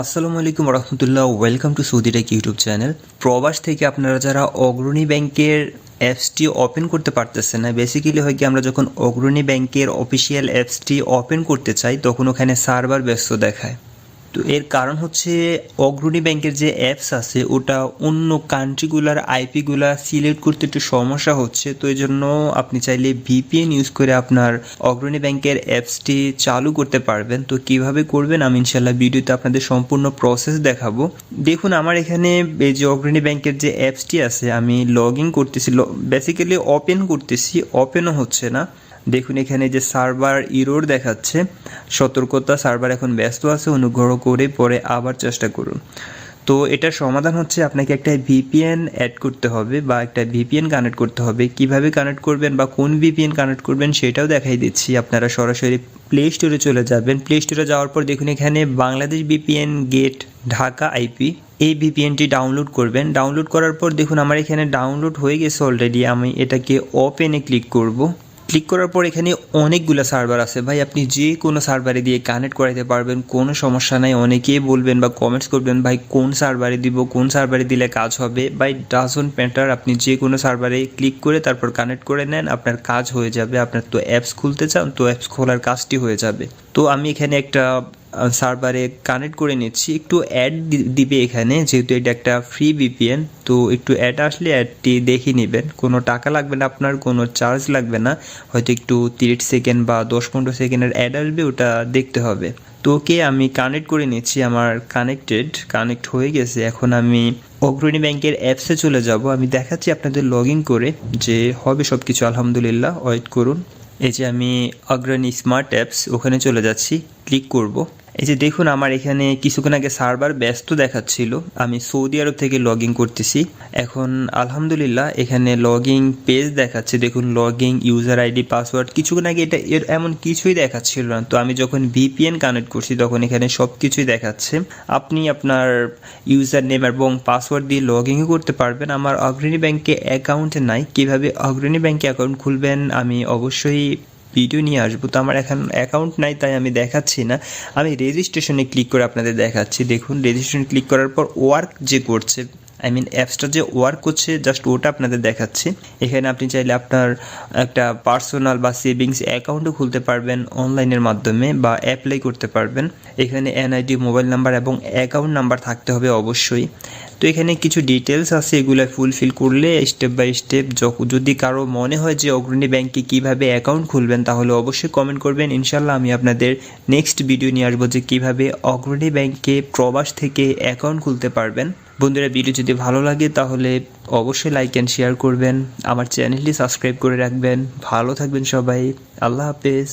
আসসালামু আলাইকুম রহমতুল্লাহ welcome to Saudi tech YouTube channel প্রবাস থেকে আপনারা যারা অগ্রণী ব্যাংকের অ্যাপসটি ওপেন করতে পারতেছেন না বেসিক্যালি হয় কি আমরা যখন অগ্রণী ব্যাংকের অফিসিয়াল অ্যাপসটি ওপেন করতে চাই, তখন ওখানে সার্ভার ব্যস্ত দেখায়। তো এর কারণ হচ্ছে অগ্রণী ব্যাংকের যে অ্যাপস আছে, ওটা অন্য কান্ট্রিগুলার আইপিগুলা সিলেক্ট করতে একটু সমস্যা হচ্ছে। তো এই জন্য আপনি চাইলে ভিপিএন ইউজ করে আপনার অগ্রণী ব্যাংকের অ্যাপসটি চালু করতে পারবেন। তো কীভাবে করবেন আমি ইনশাল্লাহ ভিডিওতে আপনাদের সম্পূর্ণ প্রসেস দেখাবো। দেখুন, আমার এখানে এই যে অগ্রণী ব্যাংকের যে অ্যাপসটি আছে, আমি লগ ইন করতেছি বেসিক্যালি ওপেন করতেছি ওপেনও হচ্ছে না। দেখুন এখানে যে সার্ভার ইরোর দেখাচ্ছে, সতর্কতা, সার্ভার এখন ব্যস্ত আছে, অনুগ্রহ করে পরে আবার চেষ্টা করুন। তো এটার সমাধান হচ্ছে আপনাকে একটা ভিপিএন অ্যাড করতে হবে বা একটা ভিপিএন কানেক্ট করতে হবে। কীভাবে কানেক্ট করবেন বা কোন ভিপিএন কানেক্ট করবেন সেটাও দেখাই দিচ্ছি। আপনারা সরাসরি প্লে স্টোরে চলে যাবেন। প্লে স্টোরে যাওয়ার পর দেখুন এখানে Bangladesh VPN get Dhaka IP এই ভিপিএনটি ডাউনলোড করবেন। ডাউনলোড করার পর দেখুন আমার এখানে ডাউনলোড হয়ে গেছে অলরেডি আমি এটাকে ওপেনে ক্লিক করব। ক্লিক করার পর এখানে অনেকগুলো সার্ভার আছে। ভাই, আপনি যে কোনো সার্ভারে দিয়ে কানেক্ট করাইতে পারবেন, কোনো সমস্যা নাই। অনেকেই বলবেন বা কমেন্টস করবেন, ভাই, কোন সার্ভারে দিব, কোন সার্ভারে দিলে কাজ হবে? ভাই ডাজন্ট ম্যাটার আপনি যে কোনো সার্ভারে ক্লিক করে তারপর কানেক্ট করে নেন, আপনার কাজ হয়ে যাবে। আপনার তো অ্যাপস খুলতে চান, তো অ্যাপস খোলার কাজটি হয়ে যাবে। তো আমি এখানে একটা সার্ভারে কানেক্ট করে নিচ্ছি। একটু অ্যাড দিবে এখানে, যেহেতু এটা একটা ফ্রি ভিপিএন তো একটু অ্যাড আসলে অ্যাডটি দেখে নেবেন। কোনো টাকা লাগবে না আপনার, কোনো চার্জ লাগবে না। হয়তো একটু তিরিশ সেকেন্ড বা দশ পনেরো সেকেন্ডের অ্যাড আসবে, ওটা দেখতে হবে। তো ওকে আমি কানেক্ট করে নিচ্ছি আমার কানেক্টেড কানেক্ট হয়ে গেছে। এখন আমি অগ্রণী ব্যাংকের অ্যাপসে চলে যাব। আমি দেখাচ্ছি আপনাদের লগ ইন করে যে হবে সব কিছু আলহামদুলিল্লাহ। ওয়েট করুন। এই যে আমি অগ্রণী স্মার্ট অ্যাপস ওখানে চলে যাচ্ছি। ক্লিক করব। এই যে দেখুন, আমার এখানে কিছুক্ষণ আগে সার্ভার ব্যস্ত দেখাচ্ছিল। আমি সৌদি আরব থেকে লগ ইন করতেছি। এখন আলহামদুলিল্লাহ, এখানে লগ ইন পেজ দেখাচ্ছে। দেখুন log in user ID, password. কিছুক্ষণ আগে এটা এর এমন কিছুই দেখাচ্ছিল না। তো আমি যখন ভিপিএন কানেক্ট করছি, তখন এখানে সব কিছুই দেখাচ্ছে। আপনি আপনার ইউজার নেম এবং পাসওয়ার্ড দিয়ে লগ ইনও করতে পারবেন। আমার অগ্রণী ব্যাংকে অ্যাকাউন্ট নাই। কীভাবে অগ্রণী ব্যাংকে অ্যাকাউন্ট খুলবেন, আমি অবশ্যই ভিডিও নিয়ে আসব। তো আমার এখন অ্যাকাউন্ট নাই, তাই আমি দেখাচ্ছি না। আমি রেজিস্ট্রেশনে ক্লিক করে আপনাদের দেখাচ্ছি। দেখুন রেজিস্ট্রেশন ক্লিক করার পর ওয়ার্ক যে করছে আই মিন অ্যাপসটা যে ওয়ার্ক করছে জাস্ট ওটা আপনাদের দেখাচ্ছি। এখানে আপনি চাইলে আপনার একটা পার্সোনাল বা সেভিংস অ্যাকাউন্টও খুলতে পারবেন অনলাইনের মাধ্যমে বা অ্যাপ্লাই করতে পারবেন। এখানে এনআইডি মোবাইল নাম্বার এবং অ্যাকাউন্ট নাম্বার থাকতে হবে অবশ্যই। তো এখানে কিছু ডিটেলস আছে, এগুলো ফুলফিল করলে স্টেপ বাই স্টেপ যদি কারও মনে হয় যে অগ্রণী ব্যাংকে কীভাবে অ্যাকাউন্ট খুলবেন, তাহলে অবশ্যই কমেন্ট করবেন। ইনশাল্লাহ আমি আপনাদের নেক্সট ভিডিও নিয়ে আসব যে কীভাবে অগ্রণী ব্যাংকে প্রবাস থেকে অ্যাকাউন্ট খুলতে পারবেন। বন্ধুরা ভিডিও যদি ভালো লাগে তাহলে অবশ্যই লাইক অ্যান্ড শেয়ার করবেন। আমার চ্যানেলটি সাবস্ক্রাইব করে রাখবেন। ভালো থাকবেন সবাই। আল্লাহ হাফেজ।